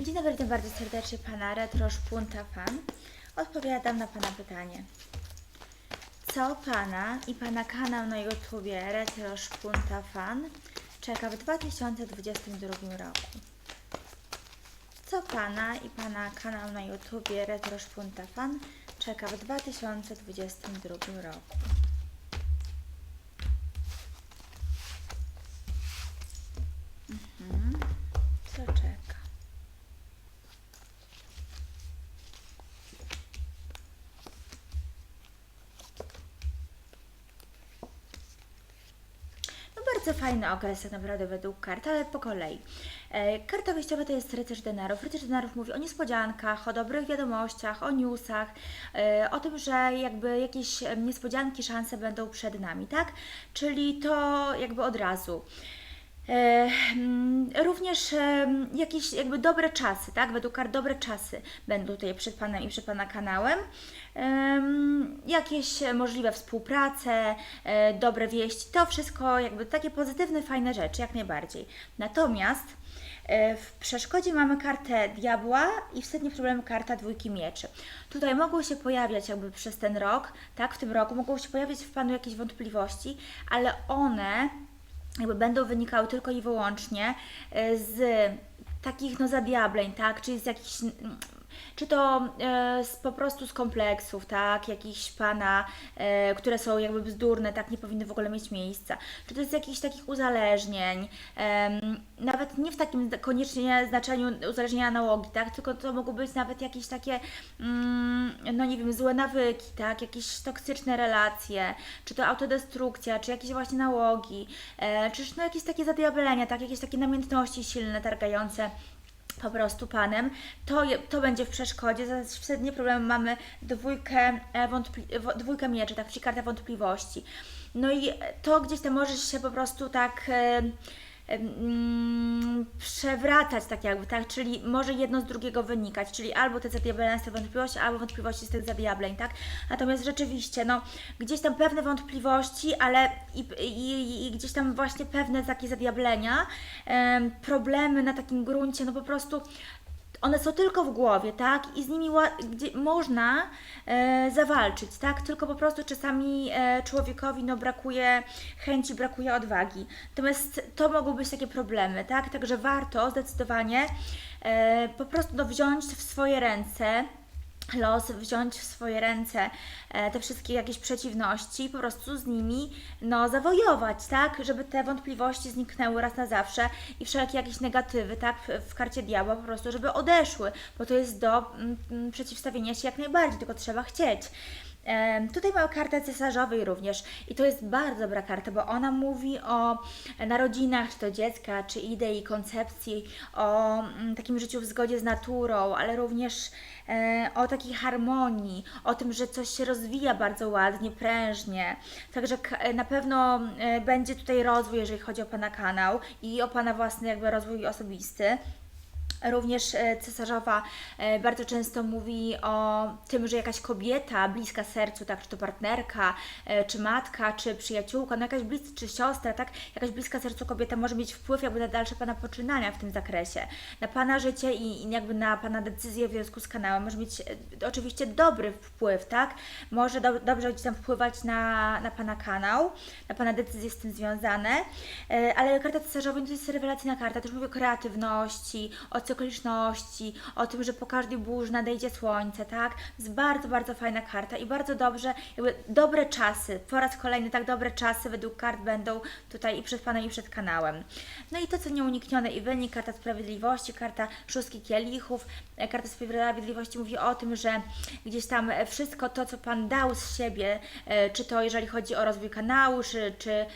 Dzień dobry, witam bardzo serdecznie Pana Retro Szpunta Fan. Odpowiadam na Pana pytanie. Co Pana i Pana kanał na YouTubie Retro Szpunta Fan czeka w 2022 roku? Co Pana i Pana kanał na YouTubie Retro Szpunta Fan czeka w 2022 roku? Mhm. Co czeka? No bardzo fajny okres tak naprawdę według kart, ale po kolei. E, Karta wyjściowa to jest rycerz denarów. Rycerz denarów mówi o niespodziankach, o dobrych wiadomościach, o newsach, e, o tym, że jakby jakieś niespodzianki, szanse będą przed nami, tak? Czyli to jakby od razu. E, mm, Również em, jakieś jakby dobre czasy, tak? Według kart dobre czasy będą tutaj przed Panem i przed Pana kanałem. Em, Jakieś e, możliwe współprace, e, dobre wieści, to wszystko jakby takie pozytywne, fajne rzeczy, jak najbardziej. Natomiast e, w przeszkodzie mamy kartę diabła i wstępnie problem karta dwójki mieczy. Tutaj mogą się pojawiać jakby przez ten rok, tak, w tym roku mogą się pojawiać w Panu jakieś wątpliwości, ale one jakby będą wynikały tylko i wyłącznie e, z takich no zadiableń, tak, czyli z jakichś mm, czy to e, po prostu z kompleksów, tak, jakichś pana, e, które są jakby bzdurne, tak, nie powinny w ogóle mieć miejsca, czy to z jakichś takich uzależnień, nawet nie w takim koniecznie znaczeniu uzależnienia nałogi, tak, tylko to mogą być nawet jakieś takie, mm, no nie wiem, złe nawyki, tak, jakieś toksyczne relacje, czy to autodestrukcja, czy jakieś właśnie nałogi, e, czy no jakieś takie zadiablenia, tak, jakieś takie namiętności silne, targające po prostu panem, to, to będzie w przeszkodzie. Zaraz wtedy nie problem mamy dwójkę, e, wątpli- dwójkę mieczy, tak, czyli kartę wątpliwości. No i to gdzieś tam może się po prostu tak em, przewracać tak jakby, tak, czyli może jedno z drugiego wynikać, czyli albo te tych wątpliwości, albo wątpliwości z tych zadiableń, tak, natomiast rzeczywiście, no, gdzieś tam pewne wątpliwości, ale i, i, i gdzieś tam właśnie pewne takie zadiablenia, em, problemy na takim gruncie, no po prostu one są tylko w głowie, tak? I z nimi gdzie można e, zawalczyć, tak? Tylko po prostu czasami e, człowiekowi no, brakuje chęci, brakuje odwagi. Natomiast to mogą być takie problemy, tak? Także warto zdecydowanie e, po prostu no, wziąć w swoje ręce los wziąć w swoje ręce e, te wszystkie jakieś przeciwności i po prostu z nimi no, zawojować, tak? Żeby te wątpliwości zniknęły raz na zawsze i wszelkie jakieś negatywy, tak? W, karcie diabła po prostu, żeby odeszły, bo to jest do mm, mm, przeciwstawienia się jak najbardziej, tylko trzeba chcieć. Tutaj mamy kartę cesarzowej również i to jest bardzo dobra karta, bo ona mówi o narodzinach, czy to dziecka, czy idei, koncepcji, o mm, takim życiu w zgodzie z naturą, ale również e, o takiej harmonii, o tym, że coś się rozwija bardzo ładnie, prężnie. Także e, na pewno e, będzie tutaj rozwój, jeżeli chodzi o Pana kanał i o Pana własny jakby rozwój osobisty. Również e, cesarzowa e, bardzo często mówi o tym, że jakaś kobieta bliska sercu, tak, czy to partnerka, e, czy matka, czy przyjaciółka, no jakaś bliska, czy siostra, tak, jakaś bliska sercu kobieta może mieć wpływ jakby na dalsze Pana poczynania w tym zakresie, na Pana życie i, jakby na Pana decyzje w związku z kanałem. Może mieć oczywiście dobry wpływ, tak, może do, dobrze gdzieś tam wpływać na, na Pana kanał, na Pana decyzje z tym związane, ale karta cesarzowa to jest rewelacyjna karta, też mówi o kreatywności, o cykliczności, o tym, że po każdej burzy nadejdzie słońce, tak? Jest bardzo, bardzo fajna karta i bardzo dobrze, jakby dobre czasy, po raz kolejny tak dobre czasy według kart będą tutaj i przed Panem i przed kanałem. No i to, co nieuniknione i wynik, karta sprawiedliwości, karta szóstki kielichów, e, karta sprawiedliwości mówi o tym, że gdzieś tam e, wszystko to, co Pan dał z siebie, e, czy to jeżeli chodzi o rozwój kanału, czy, czy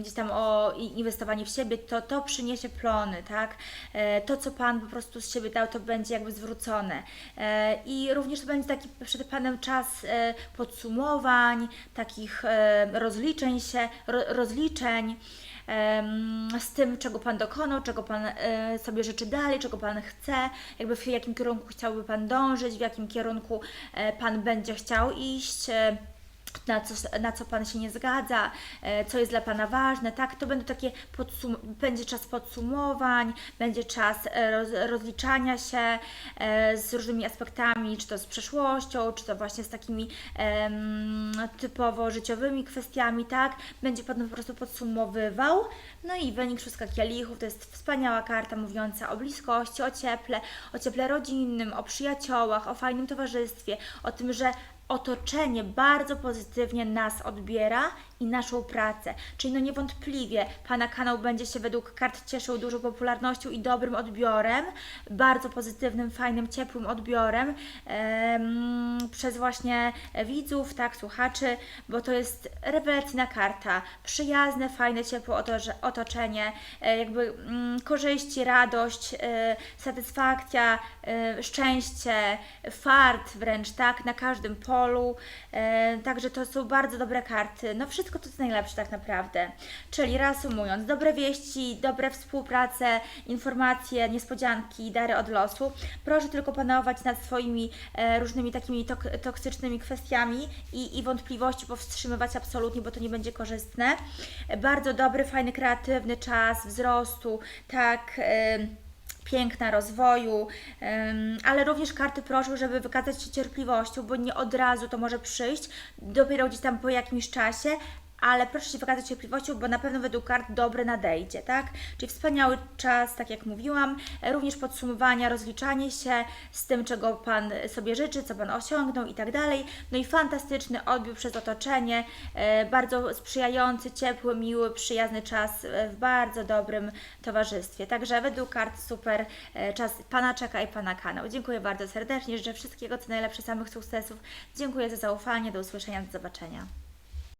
gdzieś tam o inwestowanie w siebie, to to przyniesie plony, tak? To, co Pan po prostu z siebie dał, to będzie jakby zwrócone. E, I również to będzie taki przed Panem czas e, podsumowań, takich e, rozliczeń się, ro, rozliczeń z tym, czego Pan dokonał, czego Pan sobie życzy dalej, czego Pan chce, jakby w jakim kierunku chciałby Pan dążyć, w jakim kierunku Pan będzie chciał iść. Na co, na co Pan się nie zgadza, e, co jest dla Pana ważne, tak? To będą takie, podsum- będzie czas podsumowań, będzie czas e, roz, rozliczania się e, z różnymi aspektami, czy to z przeszłością, czy to właśnie z takimi em, typowo życiowymi kwestiami, tak? Będzie Pan po prostu podsumowywał. No i wynik szóstka kielichów to jest wspaniała karta mówiąca o bliskości, o cieple, o cieple rodzinnym, o przyjaciołach, o fajnym towarzystwie, o tym, że otoczenie bardzo pozytywnie nas odbiera i naszą pracę. Czyli no niewątpliwie Pana kanał będzie się według kart cieszył dużą popularnością i dobrym odbiorem, bardzo pozytywnym, fajnym, ciepłym odbiorem em, przez właśnie widzów, tak, słuchaczy, bo to jest rewelacyjna karta, przyjazne, fajne, ciepłe oto- otoczenie, e, jakby mm, korzyści, radość, e, satysfakcja, e, szczęście, fart wręcz, tak, na każdym polu. E, Także to są bardzo dobre karty. No wszystko to jest najlepsze tak naprawdę. Czyli reasumując, dobre wieści, dobre współprace, informacje, niespodzianki, dary od losu. Proszę tylko panować nad swoimi e, różnymi takimi tok- toksycznymi kwestiami i, i wątpliwości powstrzymywać absolutnie, bo to nie będzie korzystne. Bardzo dobry, fajny, kreatywny czas wzrostu, tak. em, piękna rozwoju, ale również karty proszą, żeby wykazać się cierpliwością, bo nie od razu to może przyjść, dopiero gdzieś tam po jakimś czasie, ale proszę się wykazać cierpliwością, bo na pewno według kart dobre nadejdzie, tak? Czyli wspaniały czas, tak jak mówiłam, e, również podsumowania, rozliczanie się z tym, czego Pan sobie życzy, co Pan osiągnął i tak dalej. No i fantastyczny odbiór przez otoczenie, e, bardzo sprzyjający, ciepły, miły, przyjazny czas e, w bardzo dobrym towarzystwie. Także według kart super czas Pana czeka i Pana kanał. Dziękuję bardzo serdecznie, życzę wszystkiego co najlepsze, samych sukcesów. Dziękuję za zaufanie, do usłyszenia, do zobaczenia.